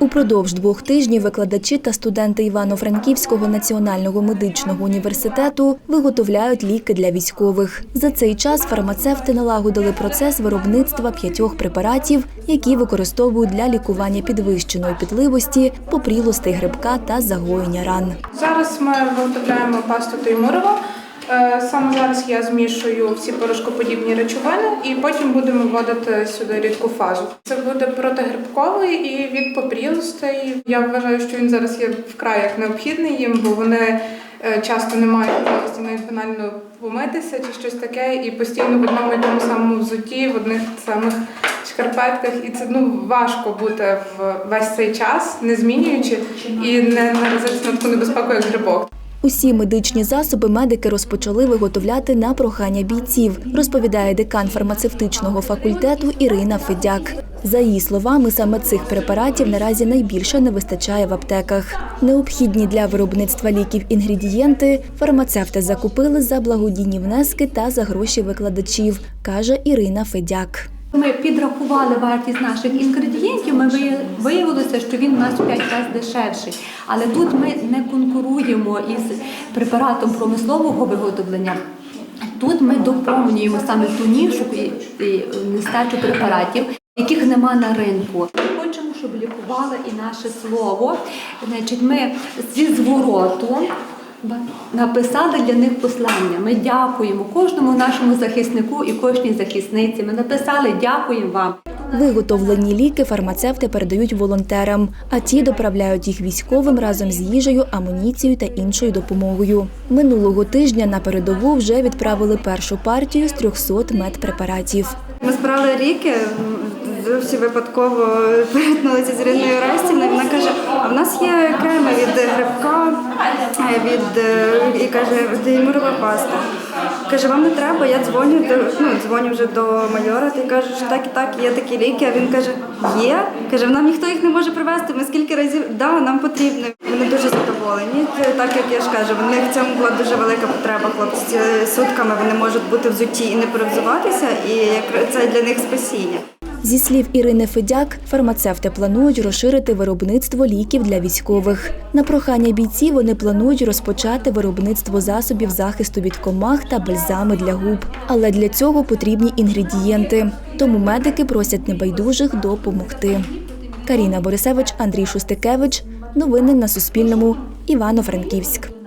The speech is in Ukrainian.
Упродовж двох тижнів викладачі та студенти Івано-Франківського національного медичного університету виготовляють ліки для військових. За цей час фармацевти налагодили процес виробництва п'ятьох препаратів, які використовують для лікування підвищеної підливості, попрілостей грибка та загоєння ран. Зараз ми виготовляємо пасту Теймурова. Е, Саме зараз я змішую всі порошкоподібні речовини і потім будемо вводити сюди рідку фазу. Це буде протигрибковий і від попрілостей. Я вважаю, що він зараз є вкрай необхідний їм, бо вони е, часто не мають можливості навіть банально помитися чи щось таке, і постійно в одному і тому самому взутті, в одних самих шкарпетках. І це ну важко бути в весь цей час, не змінюючи і не наразитися на таку небезпеку, як грибок. Усі медичні засоби медики розпочали виготовляти на прохання бійців, розповідає декан фармацевтичного факультету Ірина Федяк. За її словами, саме цих препаратів наразі найбільше не вистачає в аптеках. Необхідні для виробництва ліків інгредієнти фармацевти закупили за благодійні внески та за гроші викладачів, каже Ірина Федяк. Ми підрахували вартість наших інгредієнтів. Ми вия- виявилося, що він у нас в 5 разів дешевший. Але тут ми не конкуруємо із препаратом промислового виготовлення. Тут ми доповнюємо саме ту нішу і, нестачу препаратів, яких нема на ринку. Ми хочемо, щоб лікувало і наше слово. Значить, ми зі звороту Написали для них послання. Ми дякуємо кожному нашому захиснику і кожній захисниці. Ми написали дякуємо вам. Виготовлені ліки фармацевти передають волонтерам, а ті доправляють їх військовим разом з їжею, амуніцією та іншою допомогою. Минулого тижня на передову вже відправили першу партію з 300 медпрепаратів. Ми збирали ріки, зовсім випадково перетнулися з Іриною Орестівною. Вона каже: а в нас є креми від грибка, е, від е, і каже, деймурова паста. Каже, вам не треба, я дзвоню до ну, дзвоню вже до майора. Ти кажеш, що так і так, є такі ліки. А він каже, є. Каже, нам ніхто їх не може привезти. Ми скільки разів да, нам потрібно. Вони дуже задоволені. Так як я ж кажу, в них в цьому була дуже велика потреба. Хлопці сутками вони можуть бути взуті і не перевзуватися, і як це для них спасіння. Зі слів Ірини Федяк, фармацевти планують розширити виробництво ліків для військових. На прохання бійців вони планують розпочати виробництво засобів захисту від комах та бальзами для губ. Але для цього потрібні інгредієнти. Тому медики просять небайдужих допомогти. Каріна Борисевич, Андрій Шустикевич. Новини на Суспільному. Івано-Франківськ.